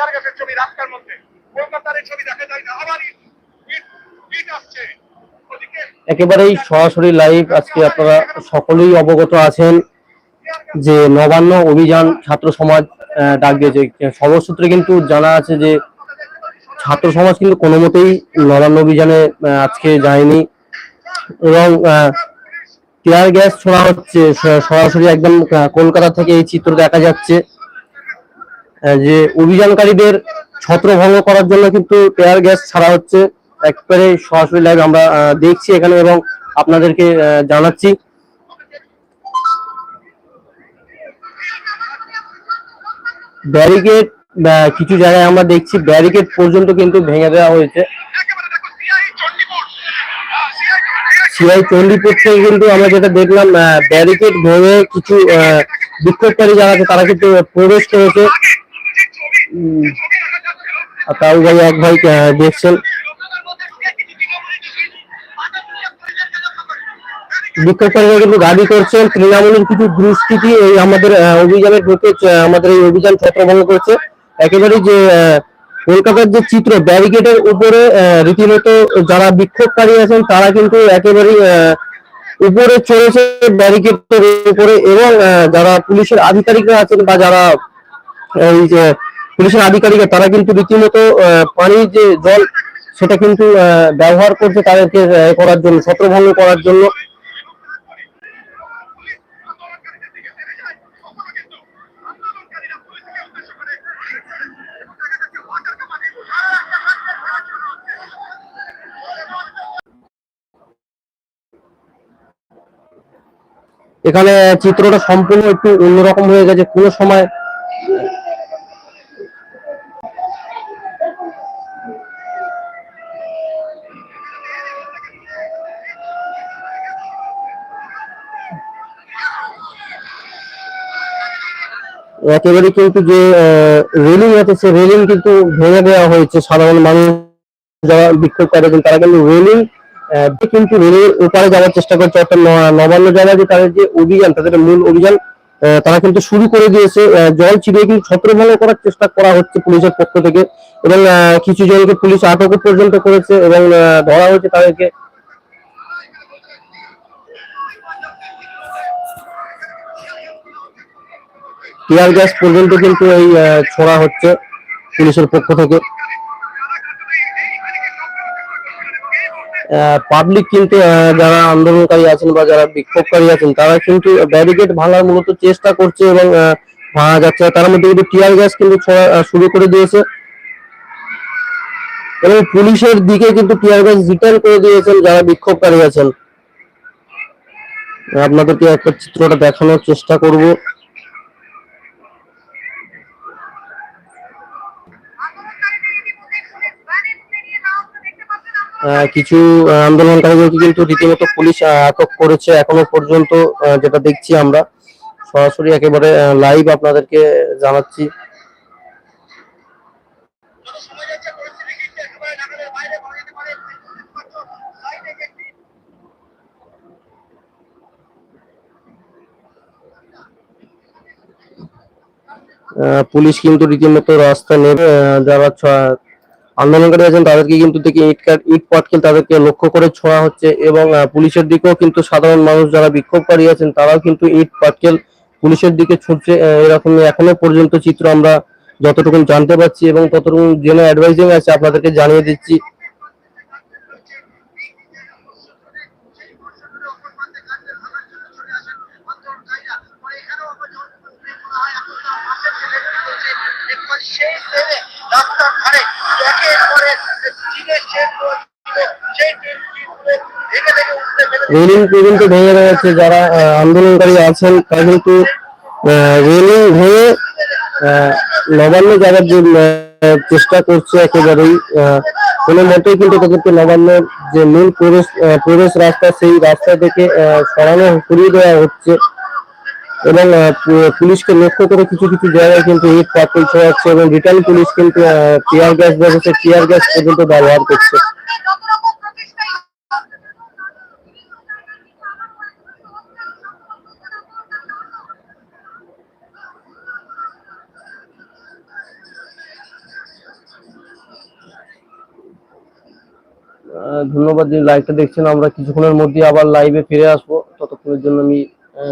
টিয়ার গ্যাসের ছবি রাস্তার মধ্যে, কলকাতার এই ছবি দেখা যায় না আবার ইট আসছে। একেবারেই সরাসরি লাইভ আজকে আপনারা সকলেই অবগত আছেন যে নবান্ন অভিযান ছাত্র সমাজ ডাক দিয়েছে। খবর সূত্রে কিন্তু জানা আছে যে ছাত্র সমাজ কিন্তু কোনো মতেই নবান্ন অভিযানে আজকে যায়নি। এবং টিয়ার গ্যাস ছোড়া হচ্ছে সরাসরি একদম কলকাতা থেকে এই চিত্র দেখা যাচ্ছে। যে অভিযানকারীদের ছত্রভঙ্গ করার জন্য কিন্তু টিয়ার গ্যাস ছাড়া হচ্ছে একবারে সরাসরি লাইভ আমরা দেখছি এখানে এবং আপনাদেরকে জানাচ্ছি। ব্যারিকেড কিছু জায়গায় আমরা দেখছি ব্যারিকেড পর্যন্ত কিন্তু ভেঙে দেওয়া হয়েছে। সিআই চণ্ডীপুর থেকে কিন্তু আমরা যেটা দেখলাম ব্যারিকেড ভেঙে কিছু বিক্ষোভকারী যারা আছে তারা কিন্তু প্রবেশ করেছে। তাও ভাই এক ভাই দেখছেন। বিক্ষোভকারীরা কিন্তু দাবি করছেন তৃণমূলের কিছু দুষ্কৃতি এই আমাদের আহ, অভিযানে ঢুকে আমাদের এই অভিযান ছত্রভঙ্গ করছে। একেবারে যে কলকাতার যে চিত্র ব্যারিকেডের উপরে রীতিমতো যারা বিক্ষোভকারী আছেন তারা কিন্তু একেবারেই উপরে চলেছে ব্যারিকেডের উপরে এবং যারা পুলিশের আধিকারিকরা আছেন বা যারা এই যে পুলিশের আধিকারিকরা, তারা কিন্তু রীতিমতো পানির যে জল, সেটা কিন্তু ব্যবহার করছে তাদেরকে করার জন্য, ছত্রভঙ্গ করার জন্য। এখানে চিত্রটা সম্পূর্ণ একটু অন্যরকম হয়ে গেছে। কোনো সময় একেবারে কিন্তু যে রেলিং আছে সে রেলিং কিন্তু ভেঙে দেওয়া হয়েছে। সাধারণ মানুষ যারা বিক্ষোভ করেছেন তারা কিন্তু রেলিং কিন্তু রেলের ওপারে যাওয়ার চেষ্টা করছে। অর্থাৎ নবান্ন জেলা যে তাদের যে অভিযান, তাদের মূল অভিযান তারা কিন্তু শুরু করে দিয়েছে। জল ছিটিয়ে কিন্তু ছত্রভঙ্গ করার চেষ্টা করা হচ্ছে পুলিশের পক্ষ থেকে। এবং কিছু জনকে পুলিশ আটক পর্যন্ত করেছে এবং ধরা হয়েছে তাদেরকে টিয়ার গ্যাস পর্যন্ত কিন্তু এই ছোড়া হচ্ছে পুলিশের পক্ষ থেকে। পাবলিক কিন্তু যারা আন্দোলনকারী আছেন বা যারা বিক্ষোভকারী আছেন, তারা কিন্তু ব্যারিকেড ভাঙার মূলত চেষ্টা করছে এবং ভাঙা যাচ্ছে তার মধ্যে কিন্তু টিয়ার গ্যাস কিন্তু ছোড়া শুরু করে দিয়েছে। এবং পুলিশের দিকে কিন্তু টিয়ার গ্যাস রিটার্ন করে দিয়েছেন যারা বিক্ষোভকারী আছেন। আপনাদেরকে একটা চিত্রটা দেখানোর চেষ্টা করব। কিছু আন্দোলনকারীদেরকে কিন্তু রীতিমতো পুলিশ আটক করেছে। এখনও পর্যন্ত যেটা দেখছি আমরা, সরাসরি একেবারে লাইভ আপনাদেরকে জানাচ্ছি। পুলিশ কিন্তু রীতিমতো রাস্তা নেবে যারা আন্দোলনকারী আছেন, তাদেরকে কিন্তু থেকে ইট ইট পাটকেল তাদেরকে লক্ষ্য করে ছোড়া হচ্ছে এবং পুলিশের দিকেও কিন্তু সাধারণ মানুষ যারা বিক্ষোভকারী আছেন, তারাও কিন্তু ইট পাটকেল পুলিশের দিকে ছুটছে এরকম এখনও পর্যন্ত চিত্র আমরা যতটুকু জানতে পারছি এবং ততটুকু জেনে অ্যাডভাইজিং আছে, আপনাদেরকে জানিয়ে দিচ্ছি। সেই রাস্তার ধারে একের পর চীনের রেলিং পর্যন্ত ভেঙে রয়েছে যারা আন্দোলনকারী আছেন, তারা কিন্তু রেলিং ভেঙে নবান্ন যাওয়ার যে চেষ্টা করছে একেবারেই কোনো মতেই কিন্তু তাদেরকে নবান্নের যে মূল প্রবেশ প্রবেশ রাস্তা, সেই রাস্তা থেকে সরানো, সরিয়ে দেওয়া হচ্ছে। এবং পুলিশকে লক্ষ্য করে কিছু কিছু জায়গায় কিন্তু ইট পাটকেল ছড়াচ্ছে এবং রিটার্ন পুলিশ কিন্তু টিয়ার গ্যাস ব্যবস্থা, টিয়ার গ্যাস পর্যন্ত ব্যবহার করছে। ধন্যবাদ যে লাইভটা দেখছেন। আমরা কিছুক্ষণের মধ্যে আবার লাইভে ফিরে আসব। ততক্ষণের জন্য আমি